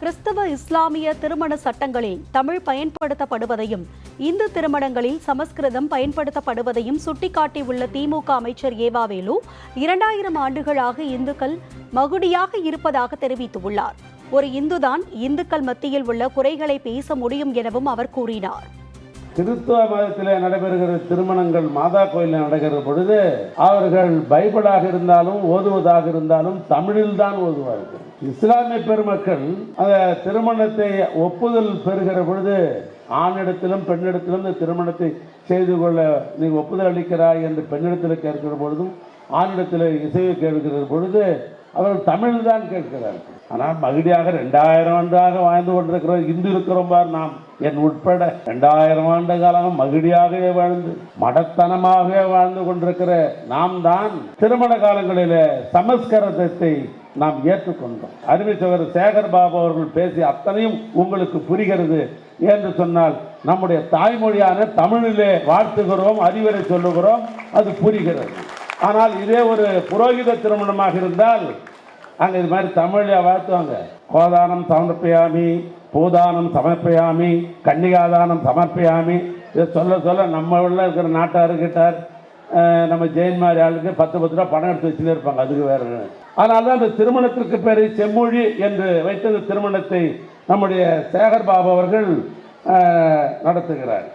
கிறிஸ்தவ இஸ்லாமிய திருமண சட்டங்களில் தமிழ் பயன்படுத்தப்படுவதையும் இந்து திருமணங்களில் சமஸ்கிருதம் பயன்படுத்தப்படுவதையும் சுட்டிக்காட்டியுள்ள திமுக அமைச்சர் ஏவாவேலு இரண்டாயிரம் ஆண்டுகளாக இந்துக்கள் மகுடியாக இருப்பதாக தெரிவித்துள்ளார். ஒரு இந்துதான் இந்துக்கள் மத்தியில் உள்ள குறைகளை பேச முடியும் எனவும் அவர் கூறினார். கிறிஸ்துவ மதத்தில் நடைபெறுகிற திருமணங்கள் மாதா கோயிலில் நடக்கிற பொழுது அவர்கள் பைபிளாக இருந்தாலும் ஓதுவதாக இருந்தாலும் தமிழில் தான் ஓதுவார்கள். இஸ்லாமிய பெருமக்கள் அந்த திருமணத்தை ஒப்புதல் பெறுகிற பொழுது ஆணிடத்திலும் பெண்ணிடத்திலும் இந்த திருமணத்தை செய்து கொள்ள நீ ஒப்புதல் அளிக்கிறாய் என்று பெண்ணிடத்தில் கேட்கிற பொழுதும் ஆணிடத்தில் இசையை கேட்கிற பொழுது அவர்கள் தமிழ் தான் கேட்கிறார்கள். ஆனால் மகிழ்ச்சியாக ரெண்டாயிரம் ஆண்டாக வாழ்ந்து கொண்டிருக்கிறோம். இந்து இருக்கிறோம் பார் நாம். என் உட்பட ரெண்டாயிரம் ஆண்டு காலம் மகிழ்ச்சியாகவே வாழ்ந்து மடத்தனமாகவே வாழ்ந்து கொண்டிருக்கிற நாம் தான் திருமண காலங்களில் சமஸ்கிருதத்தை நாம் ஏற்றுக்கொண்டோம். அறிவித்தவர் சேகர் பாபு அவர்கள் பேசி அத்தனையும் உங்களுக்கு புரிகிறது என்று சொன்னால் நம்முடைய தாய்மொழியான தமிழிலே வாழ்த்துகிறோம் அறிவுரை சொல்லுகிறோம் அது புரிகிறது. ஆனால் இதே ஒரு புரோகித திருமணமாக இருந்தால் அங்கே இது மாதிரி தமிழில் வாழ்த்துவாங்க. கோதானம் சமர்ப்பயாமி பூதானம் சமர்ப்பயாமி கன்னிகாதானம் சமர்ப்பயாமி இதை சொல்ல சொல்ல நம்ம உள்ள இருக்கிற நாட்டாருக்கிட்டார் நம்ம ஜெயின் மாதிரி ஆளுக்கு பத்து பத்து ரூபா பணம் எடுத்து வச்சுட்டே இருப்பாங்க. அதுக்கு வேற அதனால தான் அந்த திருமணத்திற்கு பேர் செம்மொழி என்று வைத்த திருமணத்தை நம்முடைய சேகர் பாபு அவர்கள் நடத்துகிறார்.